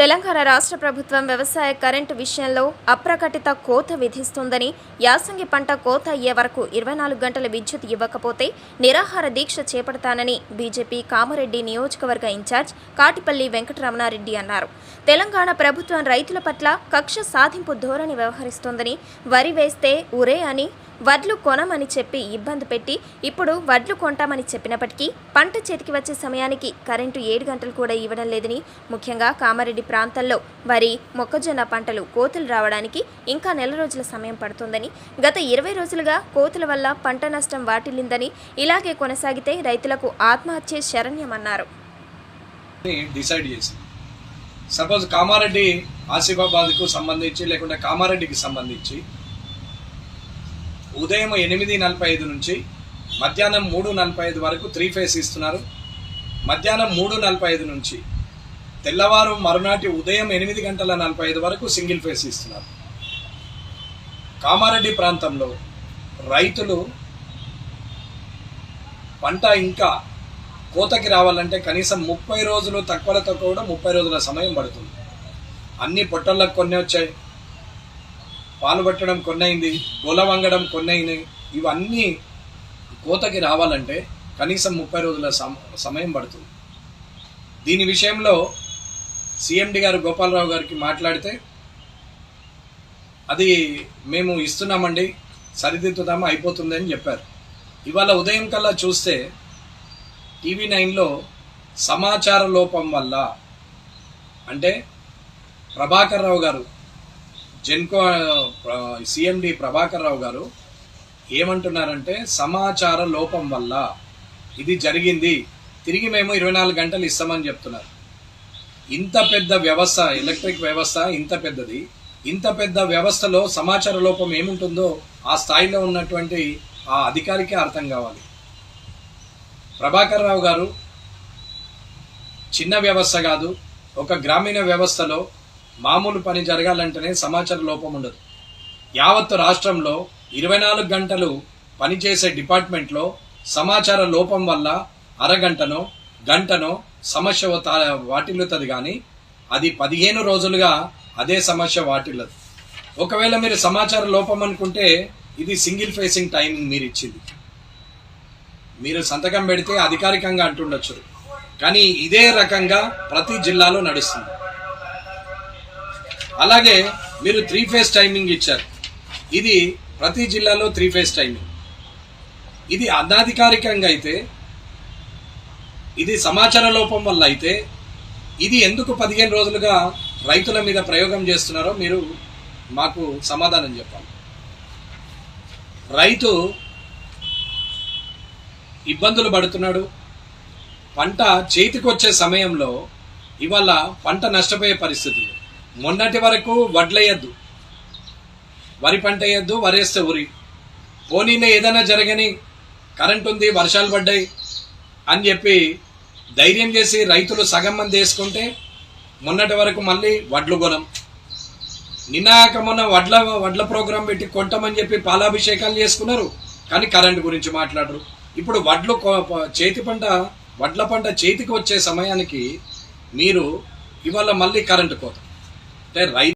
తెలంగాణ రాష్ట్ర ప్రభుత్వం వ్యవసాయ కరెంటు విషయంలో అప్రకటిత కోత విధిస్తుందని యాసంగి పంట కోత అయ్యే వరకు ఇరవై నాలుగు గంటల విద్యుత్ ఇవ్వకపోతే నిరాహార దీక్ష చేపడతానని బీజేపీ కామారెడ్డి నియోజకవర్గ ఇన్ఛార్జ్ కాటిపల్లి వెంకటరమణారెడ్డి అన్నారు. తెలంగాణ ప్రభుత్వం రైతుల పట్ల కక్ష సాధింపు ధోరణి వ్యవహరిస్తోందని వరి వేస్తే ఉరే అని వడ్లు కొనమని చెప్పి ఇబ్బంది పెట్టి ఇప్పుడు వడ్లు కొంటామని చెప్పినప్పటికీ పంట చేతికి వచ్చే సమయానికి కరెంటు ఏడు గంటలు కూడా ఇవ్వడం లేదని ముఖ్యంగా కామారెడ్డి ప్రాంతాల్లో వరి మొక్కజొన్న పంటలు కోతులు రావడానికి ఇంకా నెల రోజుల సమయం పడుతుందని గత ఇరవై రోజులుగా కోతుల వల్ల పంట నష్టం వాటిల్లిందని ఇలాగే కొనసాగితే రైతులకు ఆత్మహత్య శరణ్యమన్నారు. డిసైడ్ చేసి సపోజ్ కామారెడ్డి ఆసిఫాబాద్కు సంబంధించి లేకుంటే కామారెడ్డికి సంబంధించి ఉదయం ఎనిమిది నలభై ఐదు నుంచి మధ్యాహ్నం మూడు నలభై ఐదు వరకు త్రీ ఫేస్ ఇస్తున్నారు. మధ్యాహ్నం మూడు నలభై ఐదు నుంచి తెల్లవారు మరునాటి ఉదయం ఎనిమిది గంటల నలభై ఐదు వరకు సింగిల్ ఫేస్ ఇస్తున్నారు. కామారెడ్డి ప్రాంతంలో రైతులు పంట ఇంకా కోతకి రావాలంటే కనీసం ముప్పై రోజులు తక్కువలతో కూడా ముప్పై రోజుల సమయం పడుతుంది. అన్ని పొట్టళ్ళకు కొన్ని వచ్చాయి. పాలు పట్టడం కొన్ని అయింది గొల వంగడం కొన్ని ఇవన్నీ కోతకి రావాలంటే కనీసం ముప్పై రోజుల సమ- సమయం పడుతుంది. దీని విషయంలో సిఎండి గారు గోపాలరావు గారికి మాట్లాడితే అది మేము ఇస్తున్నామండి సరిదిద్దుతాము అయిపోతుంది అని చెప్పారు. ఇవాళ ఉదయం కల్లా చూస్తే టీవీ నైన్లో సమాచార లోపం వల్ల అంటే ప్రభాకర్ రావు గారు జెన్కో సిఎండి ప్రభాకర్ రావు గారు ఏమంటున్నారంటే సమాచార లోపం వల్ల ఇది జరిగింది తిరిగి మేము ఇరవై నాలుగు గంటలు ఇస్తామని చెప్తున్నారు. ఇంత పెద్ద వ్యవస్థ ఎలక్ట్రిక్ వ్యవస్థ ఇంత పెద్దది ఇంత పెద్ద వ్యవస్థలో సమాచార లోపం ఏముంటుందో ఆ స్థాయిలో ఉన్నటువంటి ఆ అధికారికే అర్థం కావాలి. ప్రభాకర్ రావు గారు చిన్న వ్యవస్థ కాదు ఒక గ్రామీణ వ్యవస్థలో మామూలు పని జరగాలంటేనే సమాచార లోపం ఉండదు. యావత్తు రాష్ట్రంలో ఇరవై నాలుగు గంటలు పనిచేసే డిపార్ట్మెంట్లో సమాచార లోపం వల్ల అరగంటనో గంటనో సమస్య వాటిల్లుతుంది కానీ అది పదిహేను రోజులుగా అదే సమస్య వాటిల్లదు. ఒకవేళ మీరు సమాచార లోపం అనుకుంటే ఇది సింగిల్ ఫేసింగ్ టైమింగ్ మీరు ఇచ్చింది. మీరు సంతకం పెడితే అధికారికంగా అంటుండొచ్చు. కానీ ఇదే రకంగా ప్రతి జిల్లాలో నడుస్తుంది. అలాగే మీరు త్రీ ఫేజ్ టైమింగ్ ఇచ్చారు. ఇది ప్రతి జిల్లాలో త్రీ ఫేజ్ టైమింగ్. ఇది అనాధికారికంగా అయితే ఇది సమాచార లోపం వల్ల అయితే ఇది ఎందుకు పదిహేను రోజులుగా రైతుల మీద ప్రయోగం చేస్తున్నారో మీరు మాకు సమాధానం చెప్పాలి. రైతు ఇబ్బందులు పడుతున్నాడు. పంట చేతికొచ్చే సమయంలో ఇవాళ పంట నష్టపోయే పరిస్థితి. మొన్నటి వరకు వడ్లేయద్దు. వరి పంట వేయద్దు వరేస్తే ఉరి. పోనీనే ఏదైనా జరగని కరెంట్ ఉంది వర్షాలు పడ్డాయి. అని చెప్పి ధైర్యం చేసి రైతులు సగం మంది వేసుకుంటే మొన్నటి వరకు మళ్ళీ వడ్లు కొనం. నిన్నాక మొన్న వడ్ల వడ్ల ప్రోగ్రాం పెట్టి కొంటామని చెప్పి పాలాభిషేకాలు చేసుకున్నారు. కానీ కరెంట్ గురించి మాట్లాడరు. ఇప్పుడు వడ్లు చేతి పంట వడ్ల పంట చేతికి వచ్చే సమయానికి మీరు ఇవాళ మళ్ళీ కరెంటు కోత. అంటే రైతు